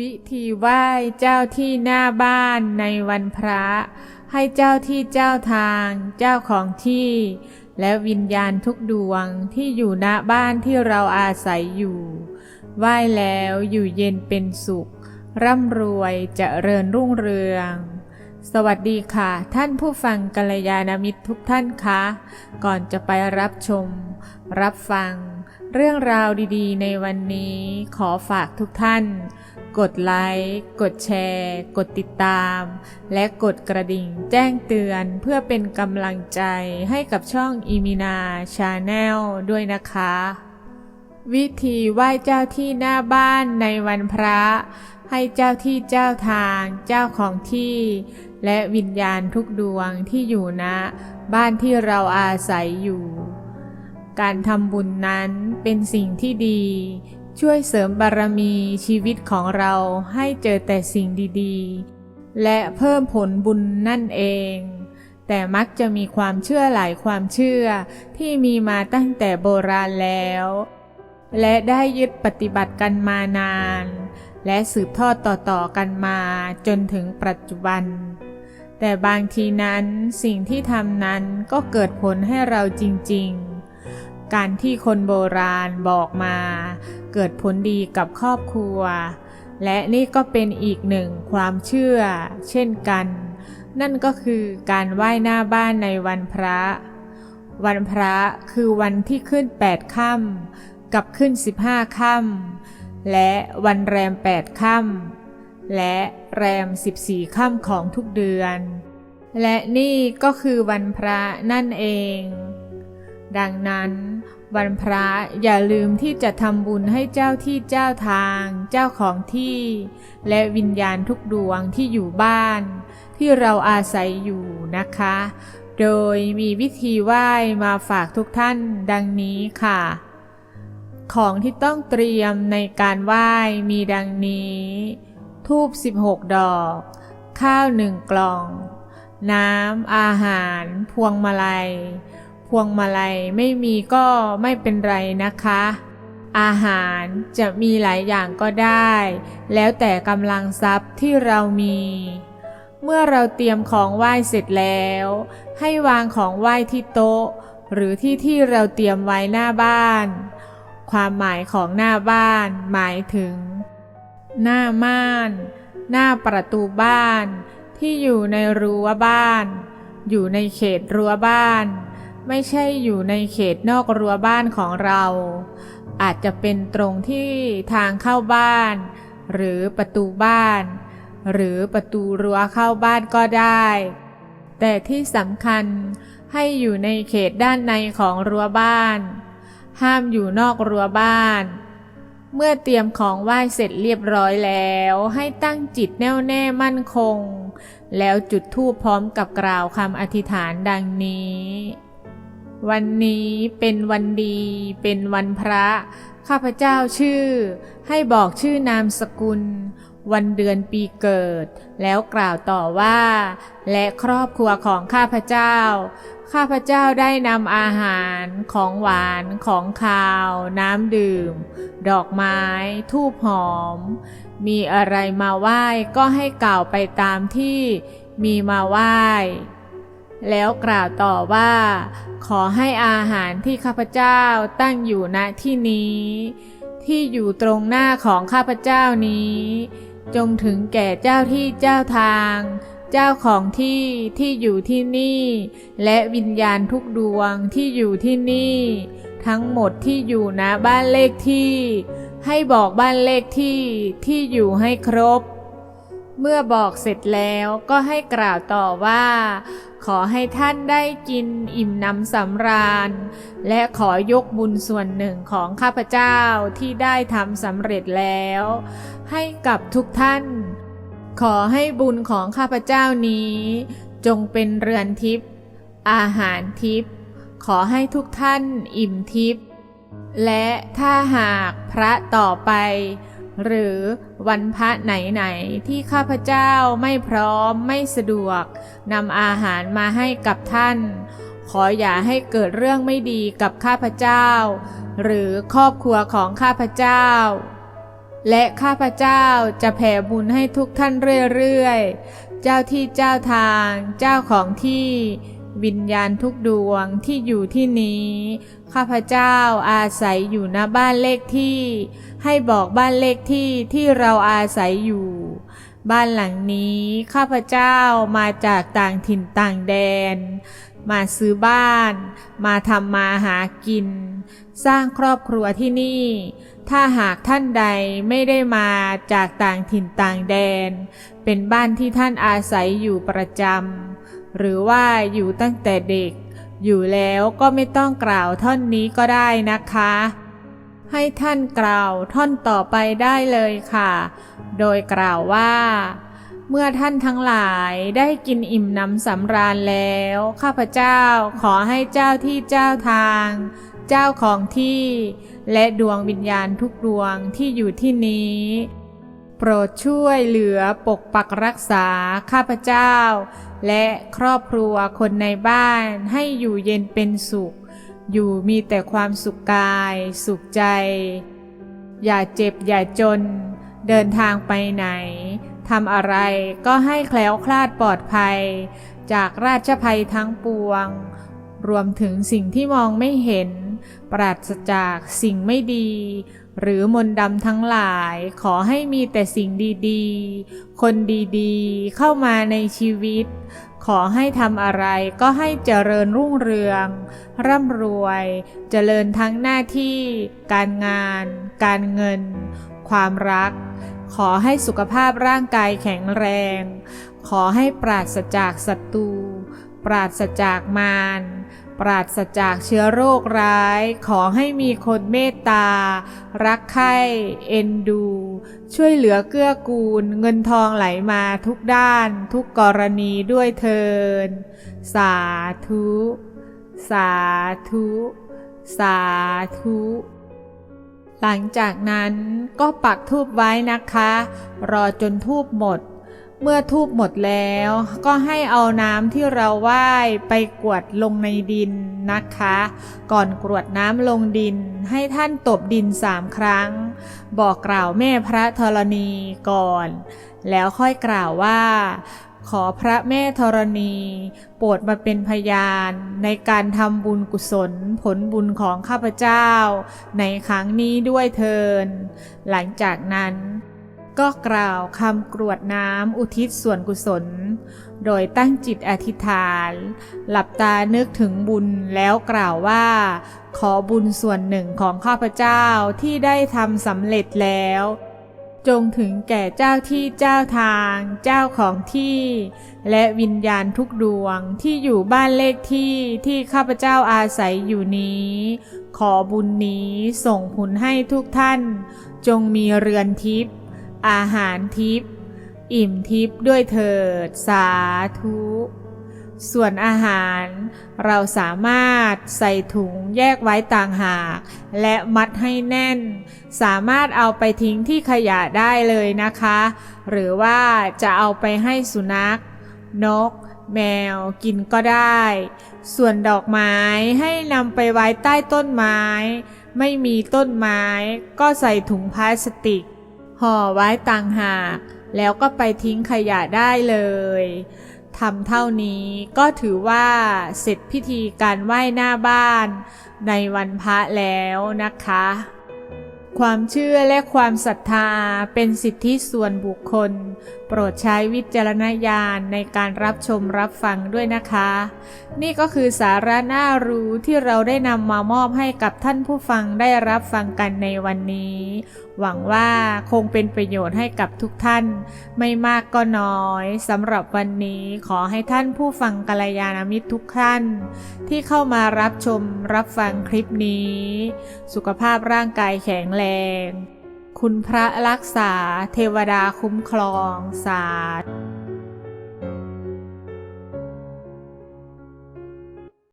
วิธีไหว้เจ้าที่หน้าบ้านในวันพระ ให้เจ้าที่เจ้าทาง เจ้าของที่ และวิญญาณทุกดวงที่อยู่ณบ้านที่เราอาศัยอยู่ ไหว้แล้วอยู่เย็นเป็นสุข ร่ำรวยเจริญรุ่งเรือง สวัสดีค่ะ ท่านผู้ฟังกัลยาณมิตรทุกท่านคะ ก่อนจะไปรับชม รับฟัง เรื่องราวดีๆ ในวันนี้ขอฝากทุกท่าน กดไลค์ กดแชร์ กดติดตาม และกดกระดิ่งแจ้งเตือนเพื่อเป็นกำลังใจให้กับช่องอีมินาชาแนลด้วยนะคะ วิธีไหว้เจ้าที่หน้าบ้านในวันพระ ให้เจ้าที่เจ้าทาง เจ้าของที่ และวิญญาณทุกดวงที่อยู่ณบ้านที่เราอาศัยอยู่ การทำบุญนั้นเป็นสิ่งที่ดี ช่วยเสริมบารมีชีวิตของเราให้เจอแต่สิ่งดีๆ และเพิ่มผลบุญนั่นเอง แต่มักจะมีความเชื่อหลายความเชื่อที่มีมาตั้งแต่โบราณแล้ว และได้ยึดปฏิบัติกันมานาน และสืบทอดต่อๆกันมาจนถึงปัจจุบัน แต่บางทีนั้นสิ่งที่ทำนั้นก็เกิดผลให้เราจริง ๆ การที่คนโบราณบอกมา เกิดผลดีกับครอบครัว และนี่ก็เป็นอีกหนึ่งความเชื่อ เช่นกัน นั่นก็คือการไหว้หน้าบ้านในวันพระ วันพระคือวันที่ขึ้นแปดค่ำกับขึ้นสิบห้าค่ำและวันแรมแปดค่ำและแรมสิบสี่ค่ำของทุกเดือน และนี่ก็คือวันพระนั่นเอง ดังนั้น วันพระอย่าลืมที่จะทำบุญให้เจ้าที่เจ้าทาง เจ้าของที่ และวิญญาณทุกดวงที่อยู่บ้าน ที่เราอาศัยอยู่นะคะ โดยมีวิธีไหว้มาฝากทุกท่านดังนี้ค่ะ ของที่ต้องเตรียมในการไหว้มีดังนี้ ทูบ 16 ดอก ข้าวหนึ่งกล่อง น้ำอาหาร พวงมาลัย พวงมาลัยไม่มีก็ไม่เป็นไรนะคะ อาหารจะมีหลายอย่างก็ได้ แล้วแต่กำลังทรัพย์ที่เรามี เมื่อเราเตรียมของไหว้เสร็จแล้ว ให้วางของไหว้ที่โต๊ะ หรือที่ที่เราเตรียมไว้หน้าบ้าน ความหมายของหน้าบ้านหมายถึง หน้าม่าน หน้าประตูบ้าน ที่อยู่ในรั้วบ้าน อยู่ในเขตรั้วบ้าน ไม่ใช่อยู่ในเขตนอกรั้วบ้านของเรา อาจจะเป็นตรงที่ทางเข้าบ้าน หรือประตูบ้าน หรือประตูรั้วเข้าบ้านก็ได้ แต่ที่สำคัญให้อยู่ในเขตด้านในของรั้วบ้าน ห้ามอยู่นอกรั้วบ้าน เมื่อเตรียมของไหว้เสร็จเรียบร้อยแล้ว ให้ตั้งจิตแน่วแน่มั่นคง แล้วจุดธูปพร้อมกับกล่าวคำอธิษฐานดังนี้ วันนี้เป็นวันดี เป็นวันพระ ข้าพเจ้าชื่อ ให้บอกชื่อนามสกุล วันเดือนปีเกิด แล้วกล่าวต่อว่า และครอบครัวของข้าพเจ้า ข้าพเจ้าได้นำอาหารของหวานของคาว น้ำดื่ม ดอกไม้ ทูบหอม มีอะไรมาไหว้ก็ให้กล่าวไปตามที่มีมาไหว้ แล้วกล่าวต่อว่า ขอให้อาหารที่ข้าพเจ้าตั้งอยู่ณที่นี้ ที่อยู่ตรงหน้าของข้าพเจ้านี้ จงถึงแก่เจ้าที่เจ้าทาง เจ้าของที่ที่อยู่ที่นี่ และวิญญาณทุกดวงที่อยู่ที่นี่ ทั้งหมดที่อยู่ณบ้านเลขที่ ให้บอกบ้านเลขที่ที่อยู่ให้ครบ เมื่อบอกเสร็จแล้วก็ให้กล่าวต่อว่า ขอให้ท่านได้กินอิ่มน้ำสำราญ และขอยกบุญส่วนหนึ่งของข้าพเจ้าที่ได้ทำสำเร็จแล้ว ให้กับทุกท่าน ขอให้บุญของข้าพเจ้านี้ จงเป็นเรือนทิพย์อาหารทิพย์ขอให้ทุกท่านอิ่มทิพย์และถ้าหากพระต่อไป หรือวันพระไหนๆที่ข้าพเจ้าไม่พร้อมไม่สะดวกนำอาหารมาให้กับท่าน ขออย่าให้เกิดเรื่องไม่ดีกับข้าพเจ้า หรือครอบครัวของข้าพเจ้า และข้าพเจ้าจะแผ่บุญให้ทุกท่านเรื่อยๆ เจ้าที่เจ้าทาง เจ้าของที่ วิญญาณทุกดวงที่อยู่ที่นี้ ข้าพเจ้าอาศัยอยู่ณบ้านเลขที่ ให้บอกบ้านเลขที่ที่เราอาศัยอยู่ บ้านหลังนี้ข้าพเจ้ามาจากต่างถิ่นต่างแดน มาซื้อบ้าน มาทำมาหากิน สร้างครอบครัวที่นี่ ถ้าหากท่านใดไม่ได้มาจากต่างถิ่นต่างแดน เป็นบ้านที่ท่านอาศัยอยู่ประจำ หรือว่าอยู่ตั้งแต่เด็ก อยู่แล้วก็ไม่ต้องกล่าวท่อนนี้ก็ได้นะคะ ให้ท่านกล่าวท่อนต่อไปได้เลยค่ะ โดยกล่าวว่า เมื่อท่านทั้งหลายได้กินอิ่มน้ำสำราญแล้ว ข้าพเจ้าขอให้เจ้าที่เจ้าทาง เจ้าของที่ และดวงวิญญาณทุกดวงที่อยู่ที่นี้ โปรดช่วยเหลือปกปักรักษาข้าพเจ้า และครอบครัวคนในบ้านให้อยู่เย็นเป็นสุข อยู่มีแต่ความสุขกาย สุขใจ อย่าเจ็บอย่าจน เดินทางไปไหนทำอะไรก็ให้แคล้วคลาดปลอดภัย จากราชภัยทั้งปวง รวมถึงสิ่งที่มองไม่เห็น ปราศจากสิ่งไม่ดี หรือมนดำทั้งหลายขอให้มีแต่สิ่งดีๆ คนดีๆ เข้ามาในชีวิต ขอให้ทำอะไรก็ให้เจริญรุ่งเรือง ร่ำรวย เจริญทั้งหน้าที่ การงาน การเงิน ความรัก ขอให้สุขภาพร่างกายแข็งแรง ขอให้ปราศจากศัตรู ปราศจากมาร ปราศจากเชื้อโรคร้าย ขอให้มีคนเมตตา รักใคร่เอ็นดู ช่วยเหลือเกื้อกูล เงินทองไหลมาทุกด้าน ทุกกรณีด้วยเทิน สาธุ สาธุ สาธุ หลังจากนั้นก็ปักทูบไว้นะคะ รอจนทูบหมด เมื่อทูบหมดแล้ว ก็ให้เอาน้ำที่เราไหว้ไปกรวดลงในดินนะคะ ก่อนกรวดน้ำลงดิน ให้ท่านตบดินสามครั้ง บอกกล่าวแม่พระธรณีก่อน แล้วค่อยกล่าวว่าขอพระแม่ธรณี โปรดมาเป็นพยานในการทำบุญกุศลผลบุญของข้าพเจ้า ในครั้งนี้ด้วยเทิน หลังจากนั้น ก็กล่าวคำกรวดน้ำอุทิศส่วนกุศล โดยตั้งจิตอธิษฐาน หลับตานึกถึงบุญแล้วกล่าวว่า ขอบุญส่วนหนึ่งของข้าพเจ้าที่ได้ทำสำเร็จแล้ว จงถึงแก่เจ้าที่เจ้าทาง เจ้าของที่ และวิญญาณทุกดวงที่อยู่บ้านเลขที่ที่ข้าพเจ้าอาศัยอยู่นี้ ขอบุญนี้ส่งผลให้ทุกท่าน จงมีเรือนทิพย์ อาหารทิพย์อิ่มทิพย์ด้วยเถิด สาธุ ส่วนอาหารเราสามารถใส่ถุงแยกไว้ต่างหาก และมัดให้แน่น สามารถเอาไปทิ้งที่ขยะได้เลยนะคะ หรือว่าจะเอาไปให้สุนัข นก แมวกินก็ได้ ส่วนดอกไม้ให้นำไปไว้ใต้ต้นไม้ ไม่มีต้นไม้ก็ใส่ถุงพลาสติก ห่อไว้ต่างหาก แล้วก็ไปทิ้งขยะได้เลยทำเท่านี้ก็ถือว่าเสร็จพิธีการไหว้หน้าบ้าน ในวันพระแล้วนะคะ ความเชื่อและความศรัทธาเป็นสิทธิส่วนบุคคล โปรดใช้วิจารณญาณในการรับชมรับฟังด้วยนะคะ นี่ก็คือสาระน่ารู้ที่เราได้นำมามอบให้กับท่านผู้ฟังได้รับฟังกันในวันนี้ หวังว่าคงเป็นประโยชน์ให้กับทุกท่าน ไม่มากก็น้อยสำหรับวันนี้ขอให้ท่านผู้ฟังกัลยาณมิตรทุกท่าน ที่เข้ามารับชมรับฟังคลิปนี้ สุขภาพร่างกายแข็งแรง คุณพระรักษาเทวดาคุ้มครองสาธุ